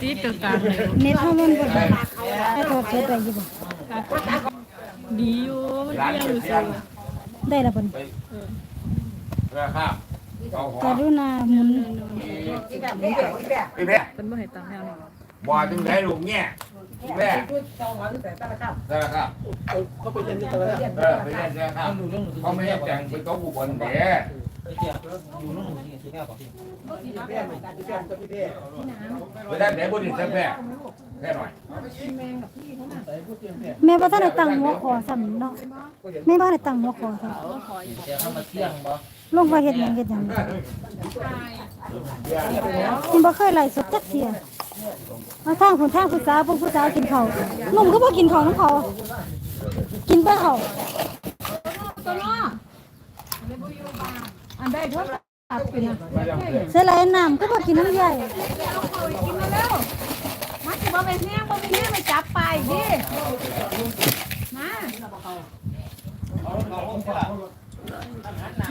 ซีดกลางๆเลยเน็ตเฮามันบ่ได้ให้โทรเฟซได้อยู่บ่ดีอยู่มันเรียนรู้สึกได้ละเพิ่นราคาเอาหัวกรุณาหมุนพี่แพ้เป็นบ่ให้ตังค์แนวนี้บ่ถึงได้ลูกแง่พี่แพ้ได้ราคาเขาไปเรียนที่ตะวันเออไปเรียนราคาเขาไม่ได้แต่งเป็นโต๊ะบุบลเด้ ไปได้ไหนบุญสักแพ้แค่หน่อยแม่บ่ทันได้ตั้งหัวคอซ้ำเนาะแม่บ่ทันได้ตั้งหัวคอซ้ำลงว่าเฮ็ดหยังเฮ็ดหยังกินบ่เคยไล่สดจักเที่ยมาทางคนทางผู้สาวพวกผู้สาวกินข้าวหนุ่มก็บ่กินข้าวนำเขากินแต่ข้าว อันได้โทรศัพท์เป็นอะเสยหลายน้ำก็บ่กินน้ำใหญ่มาสิบ่เป็นแห้งบ่เป็นแห้งไปจับไปดิมา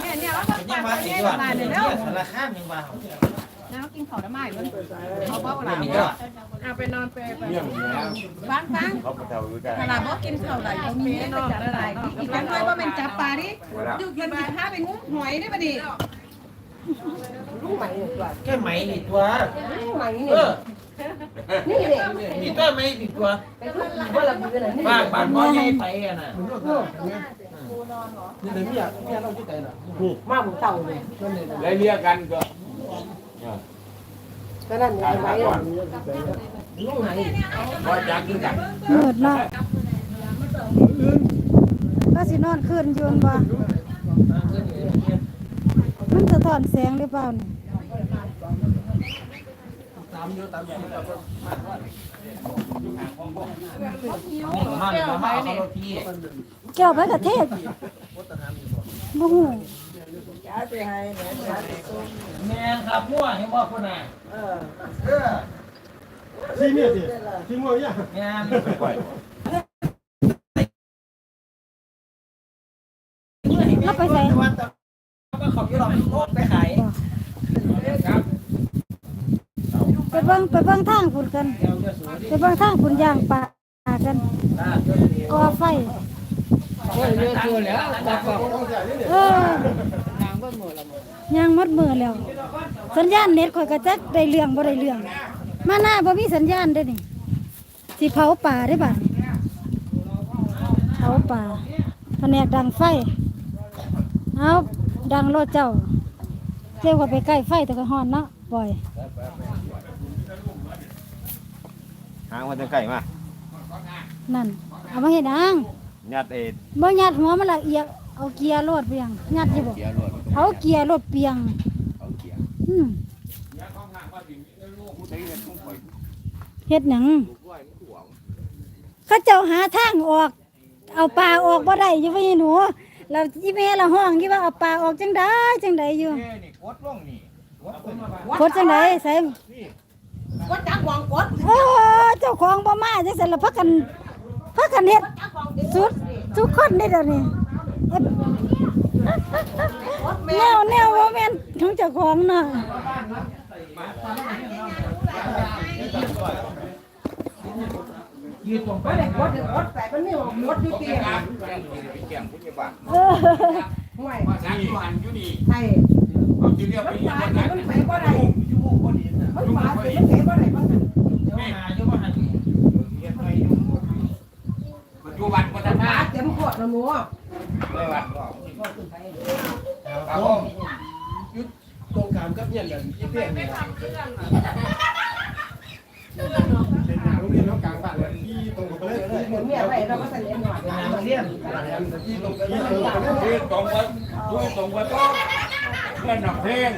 เนี่ยเนี่ยเราต้องยังปัมาดสิเนี่ยก่อนมาเดี๋ยวเดี๋เร็ยววสารคามยัง มาน้ำกินข้าวได้ไหมมันเขาบอกว่านี่ก็เอาไปนอนไปฟังฟังเขาไปเท่าอยู่กันตลาดบ่กินข้าวไหลบ่มีไปจับอะไรอีกครั้งเลยว่าเป็นจับปลาดิอยู่เย็นสิพาไปงุ้มหอยได้บ่ดิแค่ไหมนี่ตัวเออนี่ตัวไหมนี่ตัวบ้านบ้านหมอใหญ่ไปกันน่ะได้เรียกกันก็ ก็นั่นไงไว้ว่าจักกินกันมืดเนาะก็สินอนคืนอยู่บ่มันสะท้อนแสงหรือเปล่านี่มาเลยมาเอา เขาพี่แก้วไปกระเทศบ่ฮู้แม่ครับมั่วให้บ่คนน่ะเออเออที่เนี่ยสิที่มือย่างแม่ไปเราไปใส่ว่าแต่ว่าเขาอยู่หรอกโคตรไปขายไปเบิ่งไปเบิ่งทางพุ่นกันไปเบิ่งทางพุ่นย่างปลากันก่อไฟโอ้ยเยอะตัวแล้วจับกับเออ ย่างหมดมือแล้ว สัญญาณเน็ตข่อยก็จักได้เรื่องบ่ได้เรื่อง มาหน้าบ่มีสัญญาณเด้อนี่สิเผาป่าได้บัดนี้เผาป่าแผนกดังไฟเอาดังรถเจ้า เจ้าก็ไปใกล้ไฟแต่ก็ฮ้อนเนาะปล่อยหางมันจะใกล้มา นั่น เอามาเฮ็ดหยังยัดเอ็ดบ่ยัดหัวมันละเอียดเอาเกียร์รถเปียงยัดอยู่บ่เกียร์รถ เอาเกียร์รถเปียงเอาเกียร์อืมเฮ็ดหยังเขาเจ้าหาทางออก เอาปลาออกบ่ได้อยู่พี่หนู เราอีแม่ละห้องที่ว่าเอาปลาออกจังไดจังไดอยู่นี่กดลงนี่กดขึ้นมาโคตรจังไดใส่กดจักหวังกดโอ้เจ้าของบ่มาจังซั่นละพักกันพักกันเฮ็ดสุดทุกคนได้เดี๋ยวนี้เอ็ด แนวแนวบ่แม่นของเจ้าของนาะยืนตรงไปกดกดแต่มันไม่กดอยู่เตียงเกียร์พุทธบาทเออห่วยมาสามพันอยู่นี่ไทยเอาจีเรียกไปมันยี่ตายห้มันนั้นไปบ่ได้มันตายมันไปบ่ได้มันเดี๋ยวหาเดี๋ยวมาหาปัจจุบันพัฒนาตาเต็มขวดแล้วหนูเลยวัดก็ ครับผมตรงกลางกับเนี่ยอย่างที่เพี้ยนเนี่ยโรงเรียนน้องกลางบ้านเลยที่ตรงกับไปเลยที่หมดเมียไปเราก็ใส่เอ็นหน่อยงานเรียนที่ตรงที่ตรงกับไปเลยที่ตรงไปที่ตรงไปก็เพื่อนหนักเพลง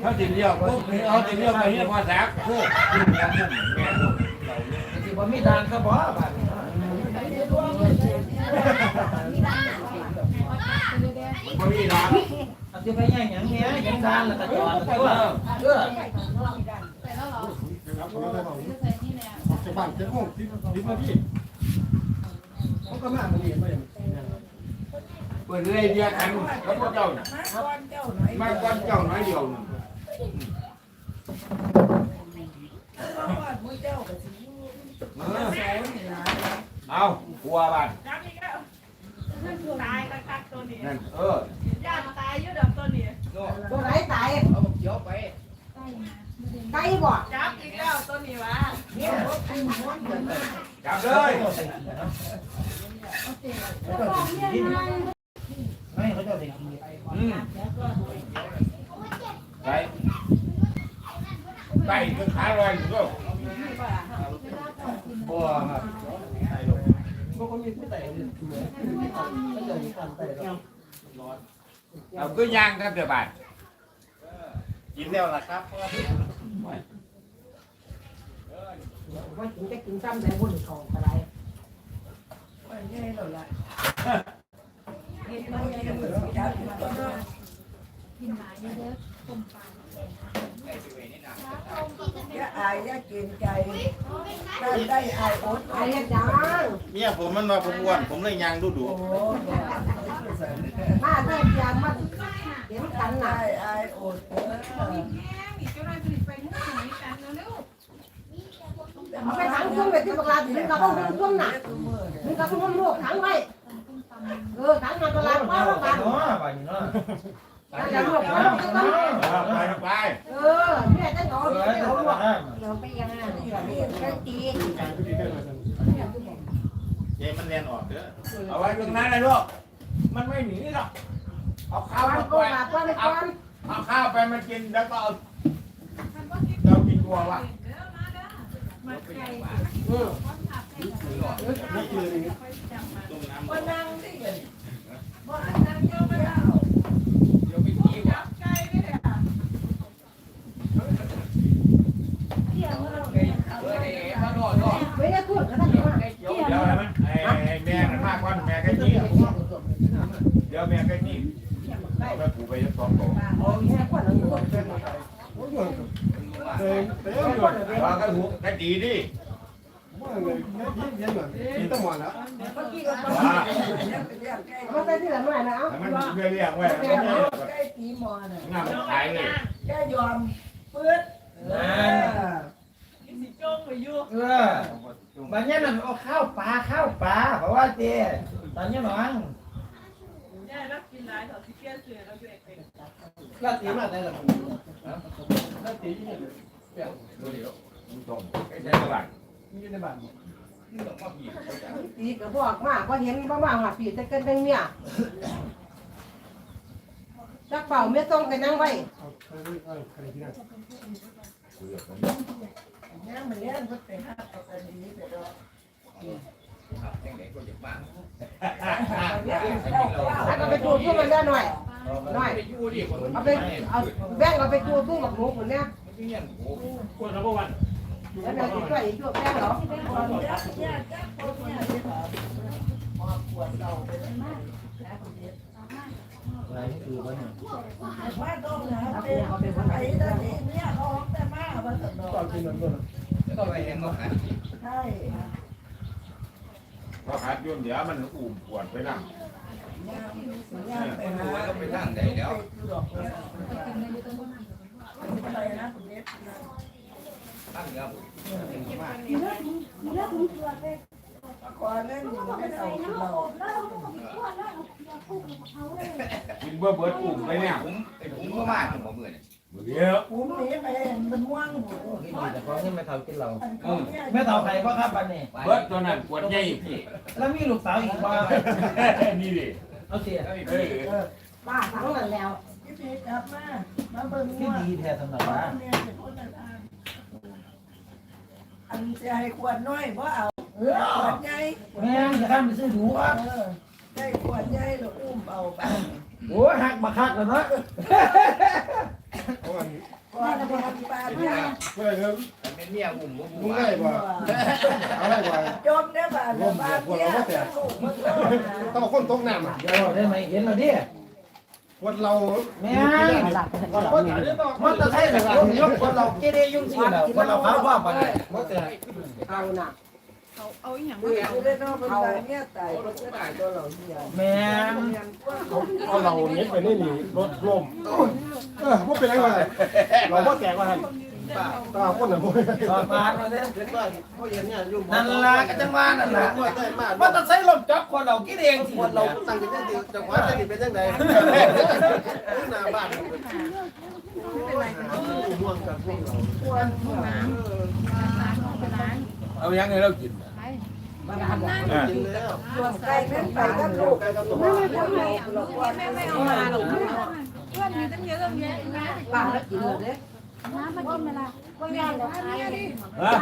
เขาจิเรียกปุ๊บเขาจิเรียกมาเรียกมาแซกเพื่อกินยามุ่งแม่ลูกสิบ่มีทางก็บ่บ้านมัน บ่มีดอกเอาสิไปย่างหยังเนี่ยหยังซ่านแล้วก็จอดแล้วตัวเออครับผมได้บอกออกจากบ้านเจ็ดโมงสิบสิบนาทีเขาก็มาตรงนี้มาอย่างเปิดเรื่อยเดียวกันแล้วพวกเจ้าน่ะมาก่อนเจ้าน้อยเดียวน่ะเออเอาหัวบ้าน นั่นเออย่ามาตายอยู่ดอกตัวนี้เนาะตัวไหนตายเอาบักเขียวไปไก่บ่จับอีกแล้วตัวนี้วะเนี่ยจับเลย กิน คือย่างครับเดี๋ยวบาทกินแล้วล่ะครับว่ากินจะกินซ้ำแต่บุญของอะไรอย่าอายอย่าเกรงใจได้ได้อายอดไอ้จังเมียผมมันมาผมอ้วนผมเลยยางดูดูโอ้มาได้ยางมาเห็นกันน่ะได้อายอดเออเอาไปถังเครื่องไปที่บักลาถึงกับต้องเครื่องน่ะถึงกับต้องลวกถังไว้เออถังมันก็ลาป้าแล้วกันเนาะไปเนาะอย่าลวกป้าแล้วกันเอาไปไปเออเนี่ยจะเอาเอเดี๋ยวอเขาลวกเราไปยังไงนี่แค่ตีเย้มันเรียนออกเด้อเอาไว้ตรงนั้นเลยลูกมันไม่หนีหรอก เอาข้าวมาไปลาป้าเอาข้าวไปมันกินแล้วก็เอาเรากินตัววะว่านั่งที่กันว่านั่งเจ้าเจ้เดี๋ยวไปกินวะไม่ได้พูดก็ได้ว่เดี๋ยวอะไรมันไอ้แม่มากกว่าแม่ก็จี้เดี๋ยวแม่ก็จี้ ไปผูไปสองตัวโอ้ยแค่คนละคนเฮ้ยเต้ยอยู่ว่าก็หูก็ดีดิว่าเลยยิ้มเย็นหน่อยกินตั้งวันแล้วเมื่อกี้ก็ต้องเรียกใกล้มาใส่ที่หลังหน่อ ยนะแต่มันเรียกไว้มันไม่ใกล้ตีหมอน่ะงามขายเลยแค่ยอมปืดเออเออบันนี้มันเอาข้าวปลาข้าวปลาเพราะว่าเจ๊ตอนนี้น้องก็ตีมาได้หรอก็ตีที่นี่ตรงไอ้เจ้าบ้านอยู่ในบ้านตีก็บอกมาก็เห็นบ้างว่าหัดปีแต่กันเป็นเนี่ยจักเป่าไม่ต้องกันยังไว้เอาใครเอาใครที่นั่นเนี่ยมันเลี้ยงก็ไปหาเอากันดีไป ดอกแล้วก็ไปจูดพวกมันได้หน่อยหน่อยเอาไปเอาแบ่งเอาไปจูดพวกหมักหมูคนเนี้ยแล้วแม่จะช่วยช่วยแบ่งเหรออะไรคือว่าเนี่ยว่าต้องนะเป็นไอ้ตอนนี้เนี่ยออกแต่มาว่าสนอตอนกินนั่นด้วยใช่ พอขาดยุ่นเดี๋ยวมันอุ่มปวดไปนั่งย่างไปหาไปทางไหนแล้วไปนะคุณเล็บขอเล่นไม่เอาเรากินเบื่อเบิดอุ่มไปเนี่ยผมผมก็มากผมเบื่อเนี่ย เดี๋ยวผมหนีไปมันม่วงหมดนี่แต่ของนี่ไม่เท่ากินเราอืมไม่เท่าใครเพราะครับปันนี่เบิดตัวนั้นปวดใหญ่พี่แล้วมีลูกสาวอีกว่านี่ดิเอาเสียเฮ้ยป้าทั้งนั้นแล้วพี่พีกลับมามาเบิ่งที่ม่วงดีแท้สำหรับว่าอันจะให้ขวดน้อยเพราะเอาขวดใหญ่แม่จะข้ามไปซื้อหนูอะเออได้ขวดใหญ่แล้วอุ้มเอาไปโอ้หักมาคักแล้วเนาะ เพราะว่าก่อนจะทำปลาเนี่ยเฮ้ยเฮ้ยมันเป็นเมียอุ่มผมมึงได้ป่ะเอาได้ป่ะจมเนี่ยบ้านบ้านเนี่ยลูกมันก็หาต้องคนตกน้ำอะเดี๋ยวได้ไหมเห็นเราดิวันเราแม่วันคนไหนต้องมันจะใช่หรือเปล่ายกคนเราเกเรยุ่งสิแล้วคนเราข้าว่าปันนี่ว่าแต่เอาน่ะคือได้นอก เป็นบ้านเนี่ยตายก็ตายตัวเราเหี่ยวแม่เอาเราเน็ตไปนี่นี่รถล่มเออพวกเป็นอะไรเราพวกแก่กว่าท่านตาคนไหนพวกตอนมาเนี่ยพวกเย็นเนี่ยยุ่งนั่นล่ะก็จังว่านั่นล่ะมันจะใช้ลมจับคนเรากินเองสิคนเราตั้งใจจะจะว่าจะเป็นยังไงหน้าบ้านเม่วงกับพวกเรา เอายังไงเรากินกินแล้วส่วนไก่นั้นไปกับลูกไก่กับตัวไม่ไม่ไม่ไม่เอามาหรอกป้าแล้วกินหมดเลยน้ำมากินเวลาบ่ยานดอกไม้ฮะ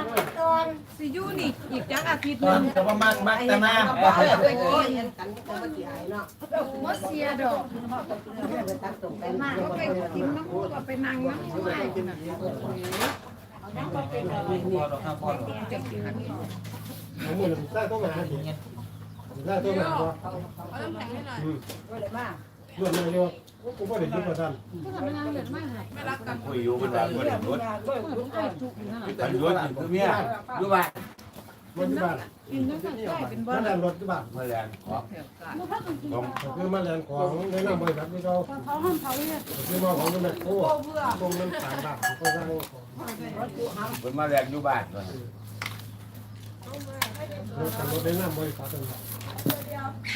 สิอยู่นี่อีกจังอาทิตย์ตอนจะประมาณมักตะนาป้าแล้วไปกินกันก็มาที่ไอ้เนาะบ่เสียดอกไปตัดตรงกันมาก็ไปกินน้ำมูกก็ไปนั่งน้ำมู กอันนี้ได้ต้องมาหาสิได้ต้องมาตัวเอาน้ำแข็งให้หน่อยก็เลยมาเรื่องอะไรเนี่ยกูไม่ได้ยินมาท่านไม่รักกันคุยอยู่มันว่าบ่ได้รถงานด้วยทุกคนอันรถคือเมียอยู่บ้าน มันที่บ้านกินน้ำแข็งใกล้เป็นบ้ามันแรงรถที่บ้านมาแรงของของคือมันแรงของในนามบริษัทที่เราเขาห้ามเผาเนี่ยคือมาของมันแม่โอ้ตรงมันต่างบ้านก็สร้างของเพิ่นมาแรงอยู่บ้านว่ะรถรถในนามบริษัทต่าง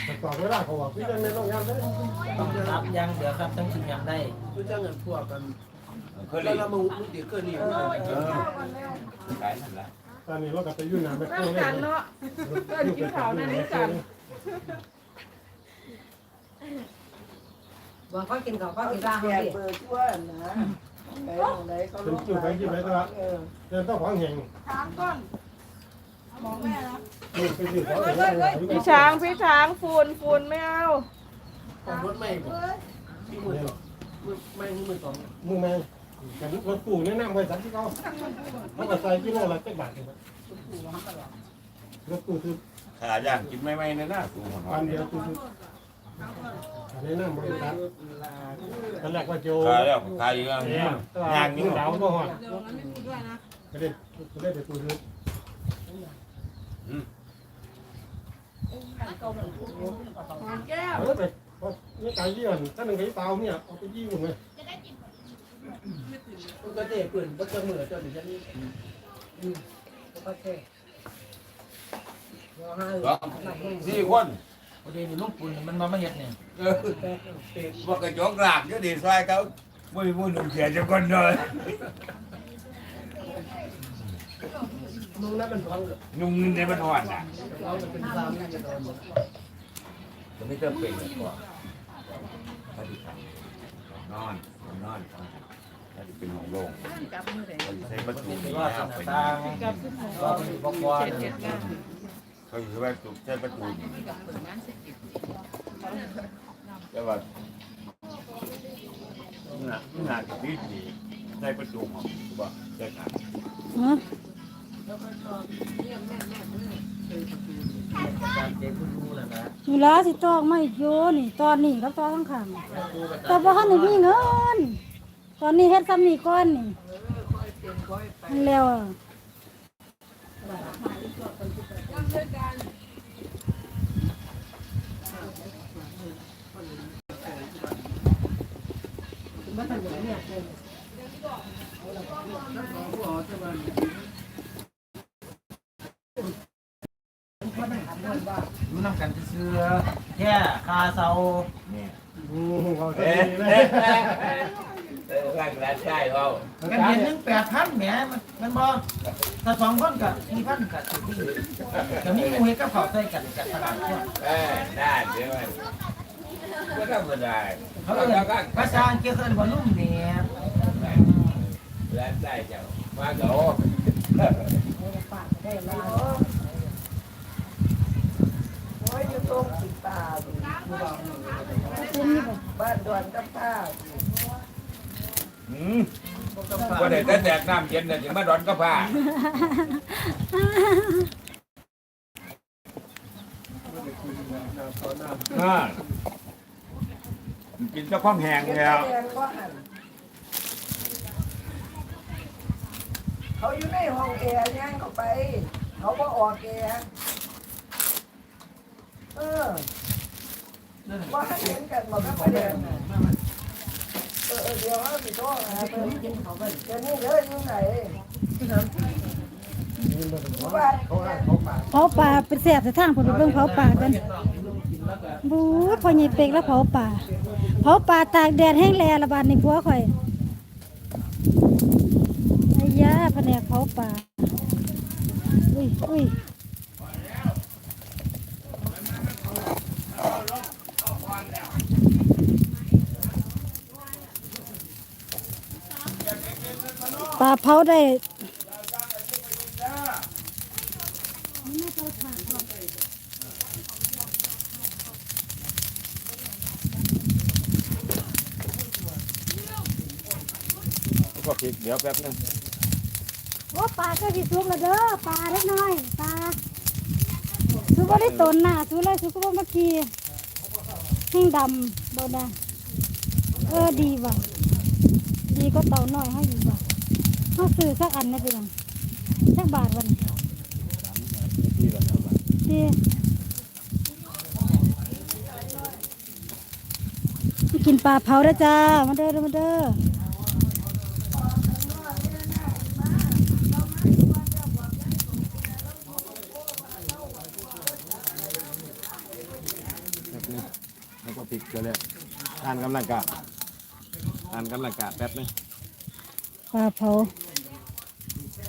แต่ต่อเวลาเขาบอกพี่ยังไม่ต้องงานเลยต้องรับยังเดี๋ยวครับต้องชิมยังได้พี่จะเงินพวกกันเคยแล้เรีวยนเรามึงมึงติดเกินนี่เออขายนั่นละ ตอนนี้เราก็ไปยุ่งงานไม่เข้าเลยกันเนาะเกินกินข้าวนั่นนี่กันบอกเขากินกับเขากินร่างแจเขากดิเบอร์ชั่วนะไหนตรงไหนเขาเป็นลูกคิวไปคิวไปก็เออเดินต้องของแห่งถามก่อนมองแม่นะนี่ไปสิเขาพี่ช้างพี่ช้างฟูนฟูนไม่เอาของรถไม่ที่มือมือไม่มือสองมือไม่ กันรถตู้แนะนำบริษัทที่เขาเขาก็ใส่กิโลละเจ็ดบาทเองรถตู้คือขาย่างกินไม่ไม่ๆนะนะกูหัวอันเดียวคือแนะนำบริษัทตอนแรกว่าโจขาแล้วขาอยู่เนี่ยย่างอยู่ดาวก็หอดเดี๋ยวนั้นไม่พูดด้วยนะก็ได้ก็ได้ไปตู้ซื้อเออไปเพราะนี่ไก่ยี่ห้อถ้าหนึ่งไก่เปล่าเนี่ยเอาไปยี่ห้อเลยก็ เจ๊ปืนก็จะเหมือจนถึงจะนี่โอเคสองสี่คนพอดีนี่ลูกปืนมันมามาเห็ดเนี่ยเออว่ากระจกหลากอยู่ดีซอยเขาไม่มีผู้หนุ่มเสียจะคนเดียวมึงนั่นเป็นฟังนุ่มในมันหวานอะเราจะเป็นตามนี่จะโดนจะไม่เติมเป็นเลยกว่าถ้าดีครับนอนนอน ถ้าดีเป็นห้องโล่งจับมือเลยเขาใช้ประตูที่นี่ว่าแล้วสไปนามตางก็มีปกวาเจ็ดเจ็ดงานเขาอยู่ว่าถูกใช้ประตูนี่กับเปิดงานเสร็จกิจแต่ว่าหนักหนักดีดีใช้ประตูห้องบ่ใช่ครับฮะการเจ๊คุณรู้แล้วนะเวลาสิตอกมาอีกโยนี่ตอนนี้กับตอนข้างข้างแต่บ่ทันได้มีเงิน ตอนนี้เฮ็ดซ้ำนี่ก่อนนี่มันแล้วอะมาทำอย่างนี้รู้นำกันเสื้อแค่คาเซาเนี่ยอืมเขาจะเอ๊ะดีเลเอ๊ะย เอ๊ะร่างกายใช่เขากันเห็นหนึ่งแปดพันแหมมันมันบอถ้าสองคนกับสี่พันกับสิบที่จะมีมูเฮกับเขาใส่กันกับตลาดเนี่ยเออได้เดี๋ยวมันก็ธรรมดาเขาเขาเรียกภาษาอังกฤษเขาเรียกว่าลุ่มเนี่ยแล้วได้เจ้ามาโดโอ้ยอยู่ตรงสิตาเป็นนี่บ่บ้านดวนกับข้าว อืมก็ได้แต่แดกน้ำเย็นน่ะถึงมาดอนก็ผ้าอ่ากินเจ้าข้องแหงเก็บแล้วแดงก็หันเขาอยู่ในห้องแอร์ย่างเข้าไป เขาก็ออกแอร์เออว่าเห็นกันบอกว่าประเด็น เดี๋ยวเขาสิโทษนะเพิ่าเพิ่นเดี๋ยวนี้เลยอยู่ไหนบ้านเผาป่าเป็นแสบแต่ทางเพิ่นไปเบิ่งเผาป่ากันบู๊พ่อใหญ่เป็กแล้วเผาป่าเผาป่าตากแดดแห้งแลละบาดนี่ผัวข่อยกเผาป่าอุ้ยอุ้ย ปลาเผาได้ก็พริกเดี๋ยวแป๊บนึงโอ้ปลาก็สิสุกแล้วเด้อปลาเล็กน้อยปลาสุกบ่ได้ตนน่ะสุกเลยสุกก็บ่มาขี่แห้งดำบ่ได้เออดีว่ะดีก็เต่าน้อยเฮาอยู่ว่ะ เฮาซื้อสักอันได้ไปยังสักบาทวันที่ละครับดีกินปลาเผาเด้อจ้า มาเด้อมาเด้อแป๊บนึงแล้วก็พริกเดี๋ยวเลยทานกำลังกะทานกำลังกะแป๊บนึงปลาเผา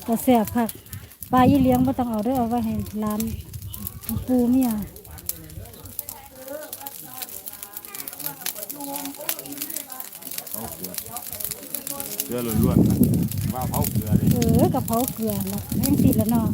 ก็แซ่บคักปลายี่เลี้ยงบ่ต้องเอาเด้อเอาไว้ให้ร้านปูเมียเผาเกลือเกลือล้วนๆนะว่าเผาเกลือเลยเออกะเพราเกลือแล้วแห้งติดแล้วเนาะ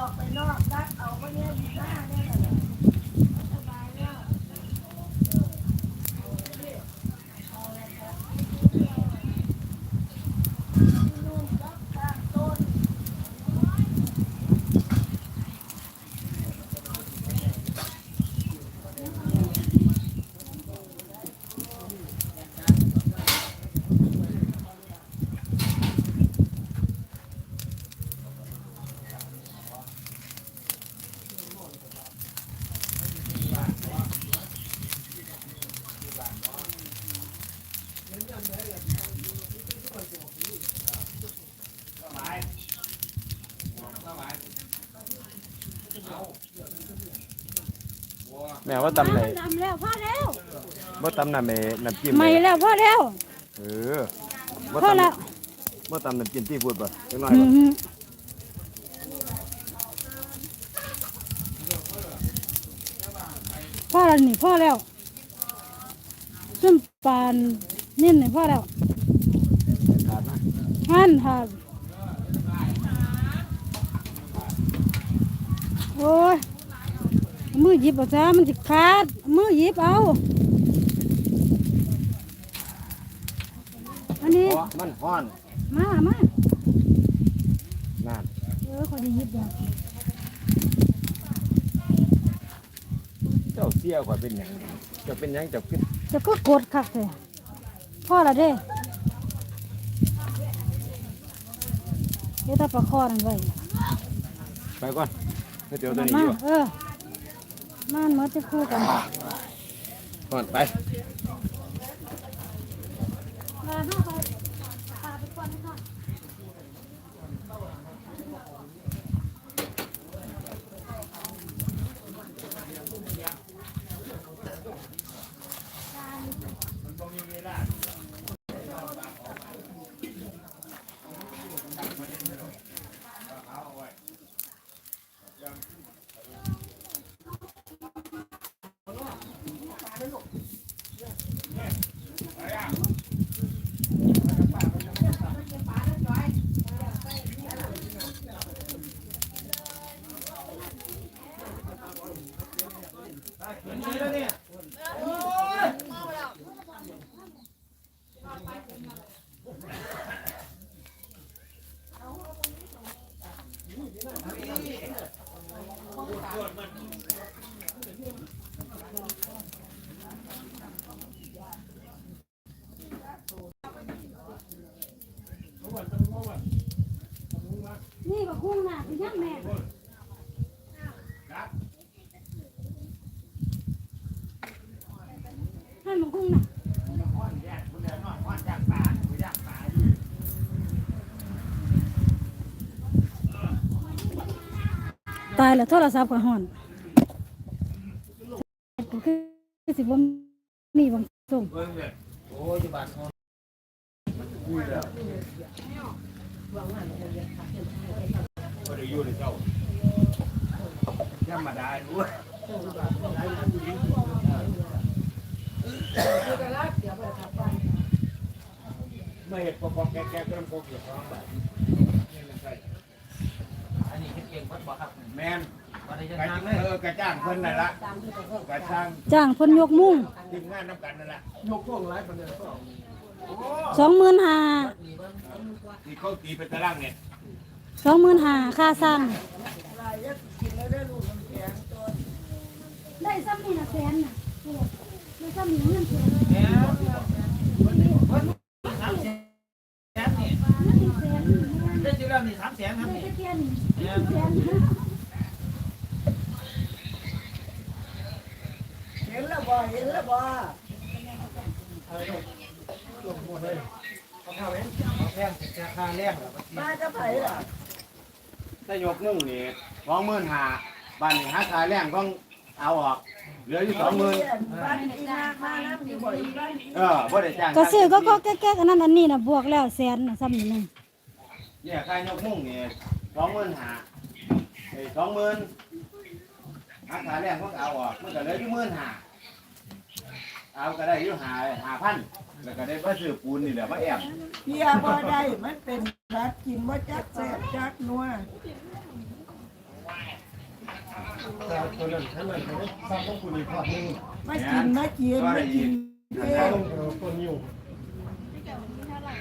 ออกไปนอกรักเอาก็เนี่ยดีมาก แม่ว่าตำไหนดำแล้วพอแล้วว่าตำน้ำไหนน้ำจิ้มไม่แล้วพอแล้วเออว่าพอตำแล้วว่าตำน้ำจิ้มที่พูดป่ะจังน้อยอืป่ะอพ่อแล้วนี่พ่อแล้วซุ่มปานนิ่มนี่พ่อแล้ว ขาดนะหันหัน โอ้ยมือหยิบเอาจ้ามันจะขาด มือหยิบเอา อันนี้ เพราะมันฮ้อนมามานั่นเออขอได้หยิบเดี๋ยวเจ้าเสี้ยกว่าเป็นหยังเจะเป็นหยังเจะขึ้นจะก็กดคักเลยพ่อละเด้เดี๋ยวตาประคอนั่นไว้ไปก่อน เดี๋ยวตัวนี้มาอยู่เออม่านหมดจะคู่กัน ก่อนไป มาเฮาไปพาไปก่อนนะ นี่ก็คุ้งน่ะเป็น ยังแม่นั่นมันคุ้งน่ะตายแล้วโทรศัพท์ก็ห่อนคือสิบ่มีบ่ส่งเบิ่ง โอ้ยอยู่บ้านเขา คุยแล้วบ่ได้อยู่ในเจ้าธ รรมดาด้วยไม่เห็นปอกๆแกะๆก็ต้องพกอยู่ข้างบ้านอันนี้เฮ็ดเองเพิ่นบ่ครับแม่นบ่ได้จะกระทำเลเอยอกระจ้างเพิ่นนั่นละกระจ้างจ้างเพิ่นยกมุ้งทีมงานน้ำกันนั่นละยกพวกไร้ประเด็นก็สองหมื่นห้าที่เขาตีเป็นตารางเนี่ยสองหมื่นห้าค่าสร้าง ได้ซ้ำนี่ละแสนน่ะได้ซ้ำนี่เงินแสนแหม่เพิ่นสามแสนนี่เงินแสนได้จิแล้วนี่สามแสนครับได้นี่ตะเกียนเงินแสนเห็นแล้วบ่เห็นแล้วบ่ลงหมดเลยเอาข้าวเองเอาแพงราคาแรงแล้วมาจะไผล่ะถ้ยกมุ่งนี่สองหมื่นห้าบ้านนี่หาขายแรงต้อง เอาออก เหลืออยู่สองหมื่นบ้านที่นามาน้ำที่บ่อีกบ้านเออบ่ได้จ้างก็ซื้อก็ก็แก๊กๆอันนั้นอันนี้น่ะบวกแล้วแสนน่ะซ้ำนี่นึงเนี่ยค่ายกมุ่งนี่สองหมื่นห้าไอ้สองหมื่นหาขายแรงต้องเอาออกมันก็เหลืออยู่หมื่นห้าเอาก็ได้อยู่หาหาพันแล้วก็ได้มาซื้อปูนนี่แหละมาแอบเพียบ่ได้มันเป็นรัดกินบ่จักแซ่บจักนัวแตัวนั้นท่านนั้นเขาสร้องคุณอีกพอดนึงมากินมากินมากินเออคนอยู่